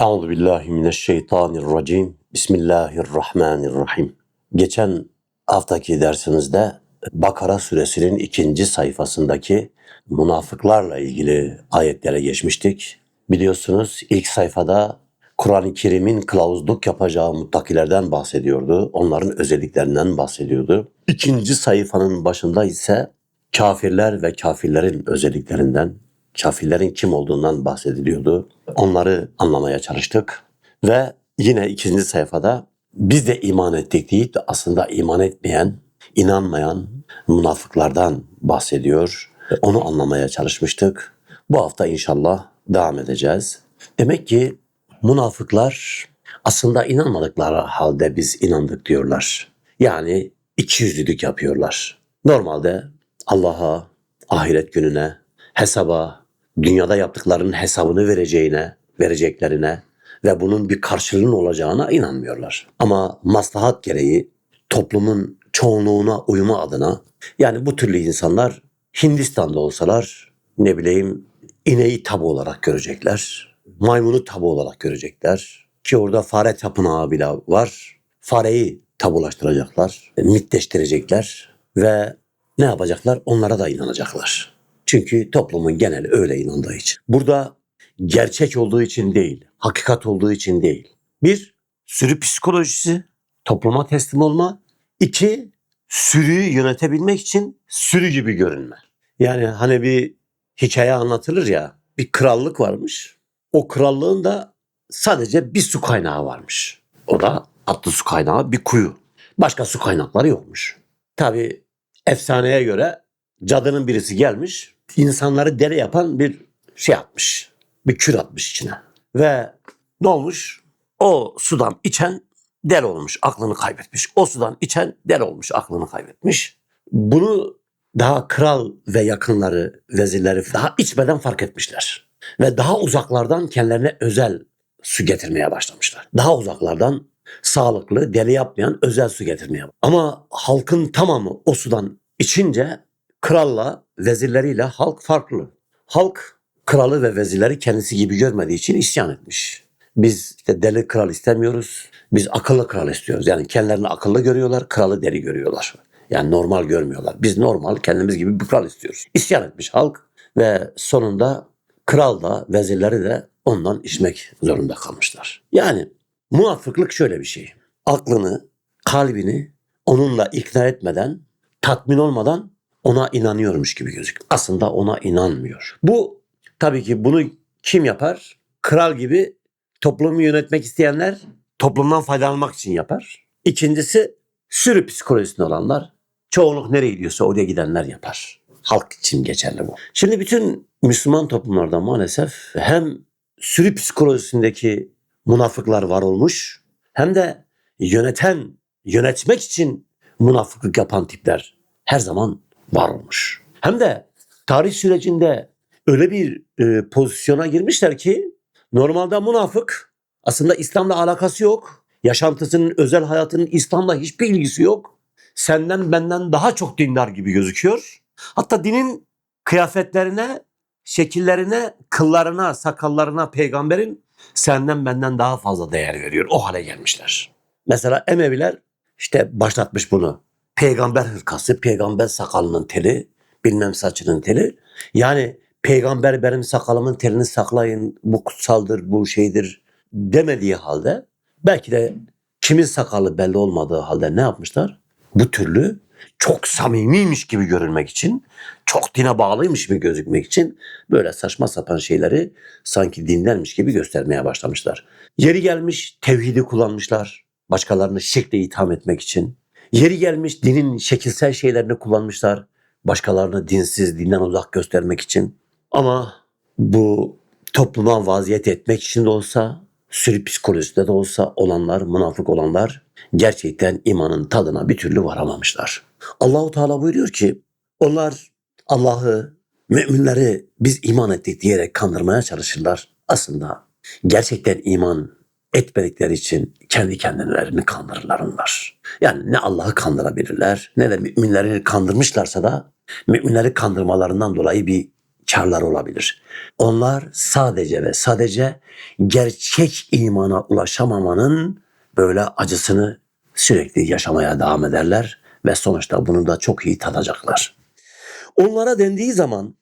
Euzu billahi mineşşeytanirracim. Bismillahirrahmanirrahim. Geçen haftaki dersimizde Bakara suresinin ikinci sayfasındaki münafıklarla ilgili ayetlere geçmiştik. Biliyorsunuz ilk sayfada Kur'an-ı Kerim'in kılavuzluk yapacağı muttakilerden bahsediyordu. Onların özelliklerinden bahsediyordu. İkinci sayfanın başında ise kafirler ve kafirlerin özelliklerinden, kafirlerin kim olduğundan bahsediliyordu. Onları anlamaya çalıştık. Ve yine ikinci sayfada biz de iman ettik deyip de aslında iman etmeyen, inanmayan münafıklardan bahsediyor. Onu anlamaya çalışmıştık. Bu hafta inşallah devam edeceğiz. Demek ki münafıklar aslında inanmadıkları halde biz inandık diyorlar. Yani ikiyüzlülük yapıyorlar. Normalde Allah'a, ahiret gününe, hesaba, dünyada yaptıklarının hesabını vereceğine, vereceklerine ve bunun bir karşılığının olacağına inanmıyorlar. Ama maslahat gereği toplumun çoğunluğuna uyma adına yani bu türlü insanlar Hindistan'da olsalar ne bileyim ineği tabu olarak görecekler. Maymunu tabu olarak görecekler. Ki orada fare tapınağı bile var. Fareyi tabulaştıracaklar, mitleştirecekler ve ne yapacaklar? Onlara da inanacaklar. Çünkü toplumun geneli öyle inandığı için. Burada gerçek olduğu için değil, hakikat olduğu için değil. Bir, sürü psikolojisi, topluma teslim olma. İki, sürüyü yönetebilmek için sürü gibi görünme. Yani hani bir hikaye anlatılır ya, bir krallık varmış. O krallığın da sadece bir su kaynağı varmış. O da atlı su kaynağı bir kuyu. Başka su kaynakları yokmuş. Tabi efsaneye göre cadının birisi gelmiş, insanları dere yapan bir şey atmış. Bir kür atmış içine. Ve ne olmuş? O sudan içen del olmuş, aklını kaybetmiş. O sudan içen del olmuş, aklını kaybetmiş. Bunu daha kral ve yakınları, vezirleri daha içmeden fark etmişler. Ve daha uzaklardan kendilerine özel su getirmeye başlamışlar. Daha uzaklardan sağlıklı, deli yapmayan özel su getirmeye. Ama halkın tamamı o sudan içince kralla, vezirleriyle halk farklı. Halk kralı ve vezirleri kendisi gibi görmediği için isyan etmiş. Biz işte deli kral istemiyoruz. Biz akıllı kral istiyoruz. Yani kendilerini akıllı görüyorlar, kralı deli görüyorlar. Yani normal görmüyorlar. Biz normal kendimiz gibi bir kral istiyoruz. İsyan etmiş halk ve sonunda kral da vezirleri de ondan içmek zorunda kalmışlar. Yani münafıklık şöyle bir şey. Aklını, kalbini onunla ikna etmeden, tatmin olmadan ona inanıyormuş gibi gözüküyor. Aslında ona inanmıyor. Bu tabii ki bunu kim yapar? Kral gibi toplumu yönetmek isteyenler toplumdan faydalanmak için yapar. İkincisi sürü psikolojisinde olanlar çoğunluk nereye gidiyorsa oraya gidenler yapar. Halk için geçerli bu. Şimdi bütün Müslüman toplumlarda maalesef hem sürü psikolojisindeki münafıklar var olmuş hem de yöneten, yönetmek için münafıklık yapan tipler her zaman var olmuş. Hem de tarih sürecinde öyle bir e, pozisyona girmişler ki normalde münafık aslında İslam'la alakası yok. Yaşantısının, özel hayatının İslam'la hiçbir ilgisi yok. Senden benden daha çok dindar gibi gözüküyor. Hatta dinin kıyafetlerine, şekillerine, kıllarına, sakallarına peygamberin senden benden daha fazla değer veriyor. O hale gelmişler. Mesela Emeviler işte başlatmış bunu. Peygamber hırkası, peygamber sakalının teli, bilmem saçının teli. Yani peygamber benim sakalımın telini saklayın, bu kutsaldır, bu şeydir demediği halde belki de kimin sakalı belli olmadığı halde ne yapmışlar? Bu türlü çok samimiymiş gibi görünmek için, çok dine bağlıymış gibi gözükmek için böyle saçma sapan şeyleri sanki dinlermiş gibi göstermeye başlamışlar. Yeri gelmiş tevhidi kullanmışlar, başkalarını şirkle itham etmek için. Yeri gelmiş dinin şekilsel şeylerini kullanmışlar, başkalarını dinsiz, dinden uzak göstermek için. Ama bu topluma vaziyet etmek için de olsa, sürü psikolojisinde de olsa olanlar, münafık olanlar gerçekten imanın tadına bir türlü varamamışlar. Allahu Teala buyuruyor ki onlar Allah'ı, müminleri biz iman ettik diyerek kandırmaya çalışırlar. Aslında gerçekten iman etmedikleri için kendi kendilerini kandırırlar onlar. Yani ne Allah'ı kandırabilirler ne de müminleri kandırmışlarsa da müminleri kandırmalarından dolayı bir karları olabilir. Onlar sadece ve sadece gerçek imana ulaşamamanın böyle acısını sürekli yaşamaya devam ederler ve sonuçta bunu da çok iyi tadacaklar. Onlara dendiği zaman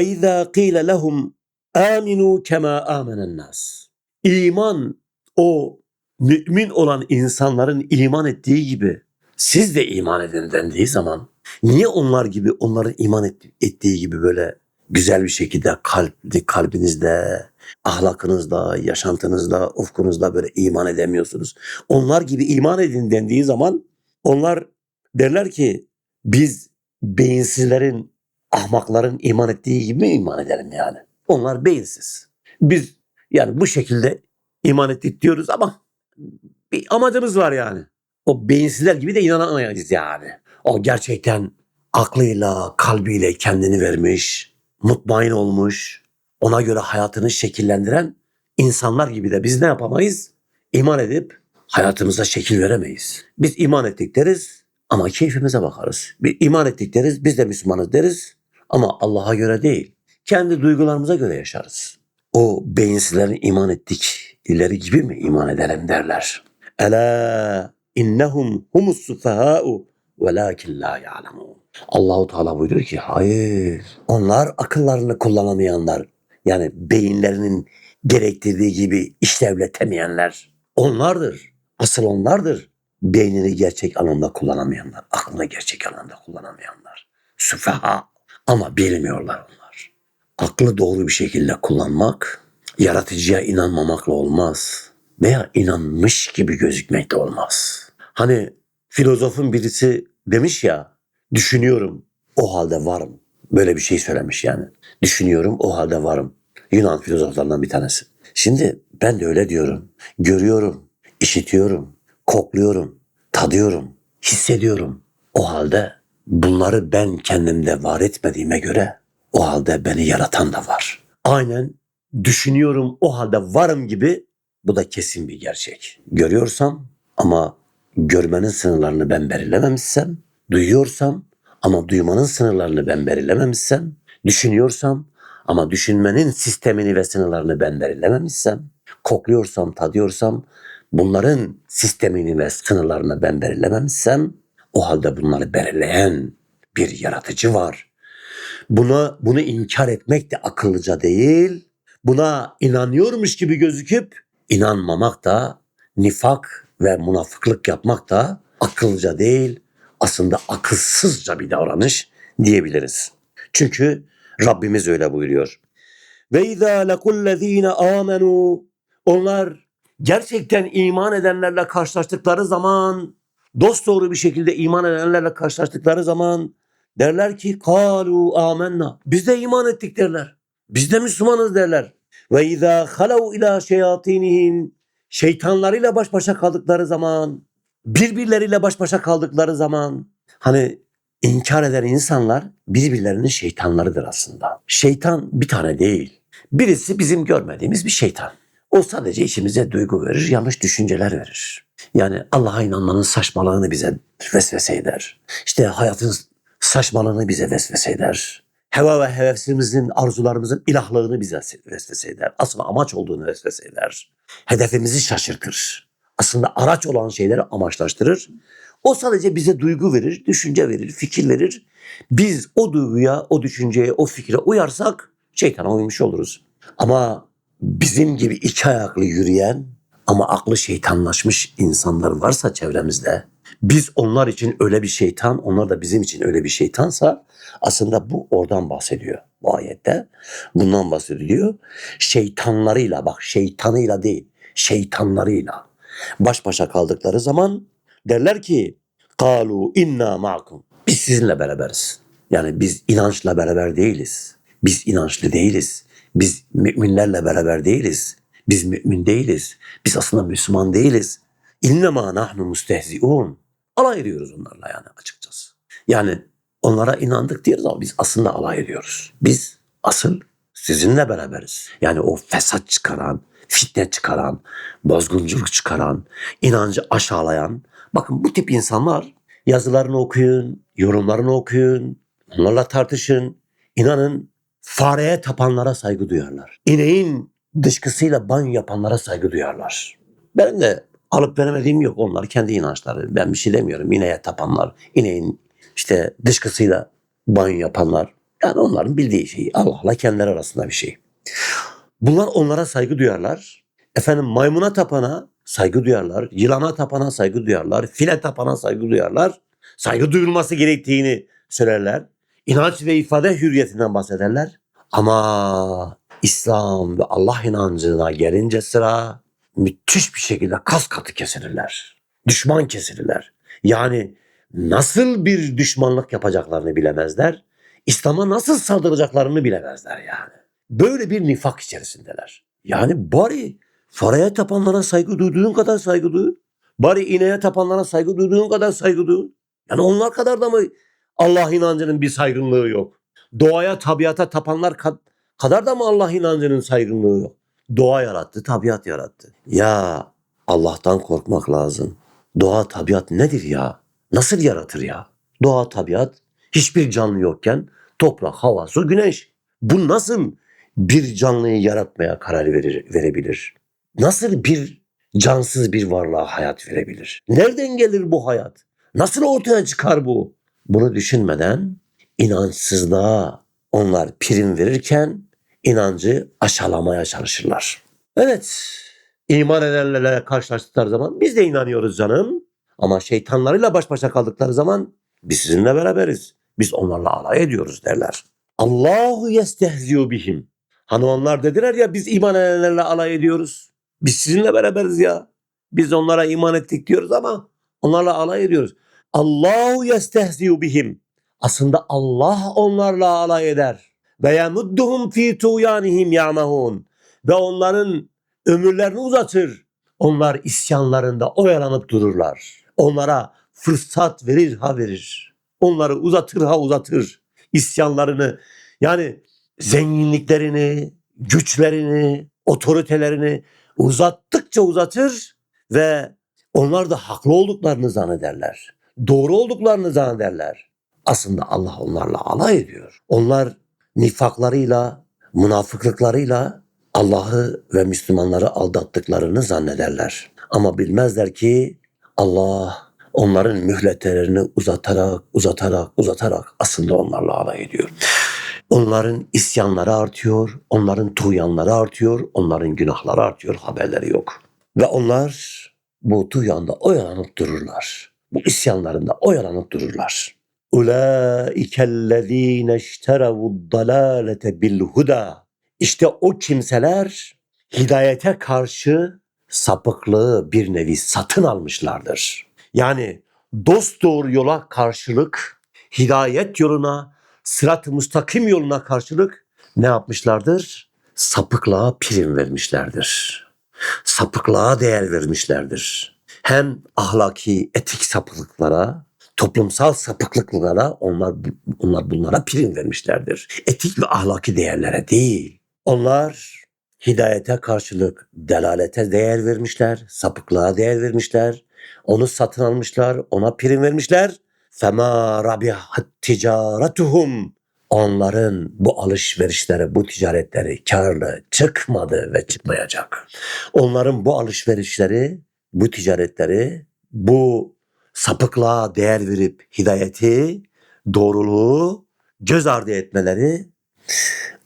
izâ qîle lehum aminu kema amenen nas. İman o mümin olan insanların iman ettiği gibi siz de iman edin dendiği zaman niye onlar gibi onların iman et- ettiği gibi böyle güzel bir şekilde kalp, kalbinizde, ahlakınızda, yaşantınızda, ufkunuzda böyle iman edemiyorsunuz. Onlar gibi iman edin dendiği zaman onlar derler ki biz beyinsizlerin, ahmakların iman ettiği gibi mi iman edelim yani? Onlar beyinsiz. Biz yani bu şekilde iman ettik diyoruz ama bir amacımız var yani. O beyinsizler gibi de inanamayız yani. O gerçekten aklıyla, kalbiyle kendini vermiş, mutmain olmuş, ona göre hayatını şekillendiren insanlar gibi de biz ne yapamayız? İman edip hayatımıza şekil veremeyiz. Biz iman ettik deriz ama keyfimize bakarız. Bir iman ettik deriz, biz de Müslümanız deriz ama Allah'a göre değil. Kendi duygularımıza göre yaşarız. O beyinsizlerin iman ettik ileri gibi mi iman edelim derler. Ela innehum humus sufaha'u velakin la ya'lemun. Allahu Teala buyuruyor ki hayır. Onlar akıllarını kullanamayanlar. Yani beyinlerinin gerektirdiği gibi işlevletemeyenler. Onlardır. Asıl onlardır. Beynini gerçek anlamda kullanamayanlar. Aklını gerçek anlamda kullanamayanlar. Süfaha. Ama bilmiyorlar onlar. Aklı doğru bir şekilde kullanmak, yaratıcıya inanmamakla olmaz. Veya inanmış gibi gözükmek de olmaz. Hani filozofun birisi demiş ya, düşünüyorum, o halde varım. Böyle bir şey söylemiş yani. Düşünüyorum, o halde varım. Yunan filozoflarından bir tanesi. Şimdi ben de öyle diyorum. Görüyorum, işitiyorum, kokluyorum, tadıyorum, hissediyorum. O halde bunları ben kendimde var etmediğime göre o halde beni yaratan da var. Aynen düşünüyorum o halde varım gibi bu da kesin bir gerçek. Görüyorsam ama görmenin sınırlarını ben belirlememişsem, duyuyorsam ama duymanın sınırlarını ben belirlememişsem, düşünüyorsam ama düşünmenin sistemini ve sınırlarını ben belirlememişsem, kokluyorsam, tadıyorsam bunların sistemini ve sınırlarını ben belirlememişsem o halde bunları belirleyen bir yaratıcı var. Buna bunu inkar etmek de akıllıca değil. Buna inanıyormuş gibi gözüküp inanmamak da nifak ve münafıklık yapmak da akıllıca değil. Aslında akılsızca bir davranış diyebiliriz. Çünkü Rabbimiz öyle buyuruyor. Ve izâ lekullezîne âmenû onlar gerçekten iman edenlerle karşılaştıkları zaman dost doğru bir şekilde iman edenlerle karşılaştıkları zaman derler ki kalu amenna biz de iman ettik derler. Biz de Müslümanız derler. Ve izâ halav ilâ şeyatînihim şeytanlarıyla baş başa kaldıkları zaman birbirleriyle baş başa kaldıkları zaman hani inkar eden insanlar birbirlerinin şeytanlarıdır aslında. Şeytan bir tane değil. Birisi bizim görmediğimiz bir şeytan. O sadece içimize duygu verir, yanlış düşünceler verir. Yani Allah'a inanmanın saçmalığını bize vesvese eder. İşte hayatın saçmalığını bize vesvese eder. Heva ve heveslimizin, arzularımızın ilahlığını bize vesvese eder. Asıl amaç olduğunu vesvese eder. Hedefimizi şaşırtır. Aslında araç olan şeyleri amaçlaştırır. O sadece bize duygu verir, düşünce verir, fikir verir. Biz o duyguya, o düşünceye, o fikre uyarsak şeytana uymuş oluruz. Ama bizim gibi iki ayaklı yürüyen ama aklı şeytanlaşmış insanlar varsa çevremizde biz onlar için öyle bir şeytan, onlar da bizim için öyle bir şeytansa aslında bu oradan bahsediyor bu ayette. Bundan bahsediliyor. Şeytanlarıyla bak şeytanıyla değil, şeytanlarıyla baş başa kaldıkları zaman derler ki kalu inna ma'kum. Biz sizinle beraberiz. Yani biz inançla beraber değiliz. Biz inançlı değiliz. Biz müminlerle beraber değiliz. Biz mümin değiliz. Biz aslında Müslüman değiliz. İnnemâ nahnu mustehzi'un. Alay ediyoruz onlarla yani açıkçası. Yani onlara inandık diyoruz ama biz aslında alay ediyoruz. Biz asıl sizinle beraberiz. Yani o fesat çıkaran, fitne çıkaran, bozgunculuk çıkaran, inancı aşağılayan. Bakın bu tip insanlar yazılarını okuyun, yorumlarını okuyun, onlarla tartışın. İnanın fareye tapanlara saygı duyarlar. İneğin dışkısıyla banyo yapanlara saygı duyarlar. Benim de alıp veremediğim yok. Onlar kendi inançları. Ben bir şey demiyorum. İneğe tapanlar, ineğin işte dışkısıyla banyo yapanlar. Yani onların bildiği şey. Allah'la kendileri arasında bir şey. Bunlar onlara saygı duyarlar. Efendim maymuna tapana saygı duyarlar. Yılana tapana saygı duyarlar. File tapana saygı duyarlar. Saygı duyulması gerektiğini söylerler. İnanç ve ifade hürriyetinden bahsederler. Ama İslam ve Allah inancına gelince sıra müthiş bir şekilde kas katı kesilirler. Düşman kesilirler. Yani nasıl bir düşmanlık yapacaklarını bilemezler. İslam'a nasıl saldıracaklarını bilemezler yani. Böyle bir nifak içerisindeler. Yani bari faraya tapanlara saygı duyduğun kadar saygı duy. Bari ineğe tapanlara saygı duyduğun kadar saygı duy. Yani onlar kadar da mı Allah inancının bir saygınlığı yok? Doğaya, tabiata tapanlar kad- kadar da mı Allah inancının saygınlığı yok? Doğa yarattı, tabiat yarattı. Ya Allah'tan korkmak lazım. Doğa, tabiat nedir ya? Nasıl yaratır ya? Doğa, tabiat hiçbir canlı yokken toprak, hava, su, güneş. Bu nasıl bir canlıyı yaratmaya karar verir, verebilir? Nasıl bir cansız bir varlığa hayat verebilir? Nereden gelir bu hayat? Nasıl ortaya çıkar bu? Bunu düşünmeden inançsızlığa onlar prim verirken inancı aşağılamaya çalışırlar. Evet, iman edenlerle karşılaştıkları zaman biz de inanıyoruz canım. Ama şeytanlarıyla baş başa kaldıkları zaman biz sizinle beraberiz. Biz onlarla alay ediyoruz derler. Allahu yestehziyu bihim. Hani onlar dediler ya biz iman edenlerle alay ediyoruz. Biz sizinle beraberiz ya. Biz onlara iman ettik diyoruz ama onlarla alay ediyoruz. Allahu yestehziyu bihim. Aslında Allah onlarla alay eder. Ve yamudduhum fi tuyanihim ya'mahun. Ve onların ömürlerini uzatır. Onlar isyanlarında oyalanıp dururlar. Onlara fırsat verir ha verir. Onları uzatır ha uzatır. İsyanlarını yani zenginliklerini, güçlerini, otoritelerini uzattıkça uzatır ve onlar da haklı olduklarını zannederler. Doğru olduklarını zannederler. Aslında Allah onlarla alay ediyor. Onlar nifaklarıyla, münafıklıklarıyla Allah'ı ve Müslümanları aldattıklarını zannederler. Ama bilmezler ki Allah onların mühletlerini uzatarak, uzatarak, uzatarak aslında onlarla alay ediyor. Onların isyanları artıyor, onların tuğyanları artıyor, onların günahları artıyor, haberleri yok. Ve onlar bu tuğyanda oyalanıp dururlar. Bu isyanlarında oyalanıp dururlar. Ulaikellezine işterevu dalalete bil huda. İşte o kimseler hidayete karşı sapıklığı bir nevi satın almışlardır. Yani dost doğru yola karşılık, hidayet yoluna, sırat-ı müstakim yoluna karşılık ne yapmışlardır? Sapıklığa prim vermişlerdir. Sapıklığa değer vermişlerdir. Hem ahlaki, etik sapıklıklara, toplumsal sapıklıklara onlar onlar bunlara prim vermişlerdir. Etik ve ahlaki değerlere değil. Onlar hidayete karşılık delalete değer vermişler, sapıklığa değer vermişler. Onu satın almışlar, ona prim vermişler. Fema rabihat ticaretuhum. Onların bu alışverişleri, bu ticaretleri karlı çıkmadı ve çıkmayacak. Onların bu alışverişleri, bu ticaretleri, bu sapıklığa değer verip hidayeti, doğruluğu göz ardı etmeleri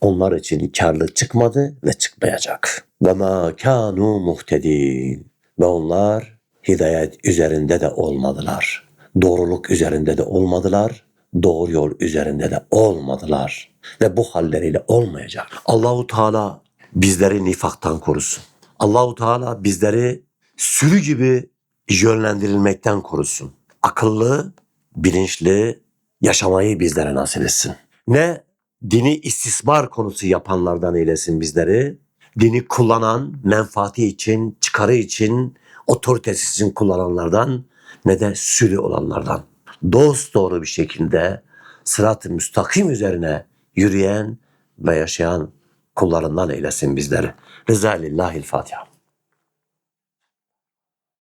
onlar için karlı çıkmadı ve çıkmayacak. Ve ma kanu muhtedin. Ve onlar hidayet üzerinde de olmadılar. Doğruluk üzerinde de olmadılar. Doğru yol üzerinde de olmadılar. Ve bu halleriyle olmayacak. Allahu Teala bizleri nifaktan korusun. Allahu Teala bizleri sürü gibi yönlendirilmekten korusun. Akıllı, bilinçli yaşamayı bizlere nasip etsin. Ne dini istismar konusu yapanlardan eylesin bizleri. Dini kullanan, menfaati için, çıkarı için, otoritesi için kullananlardan ne de sürü olanlardan. Dost doğru bir şekilde sırat-ı müstakim üzerine yürüyen ve yaşayan kullarından eylesin bizleri. Rıza lillahil Fatiha.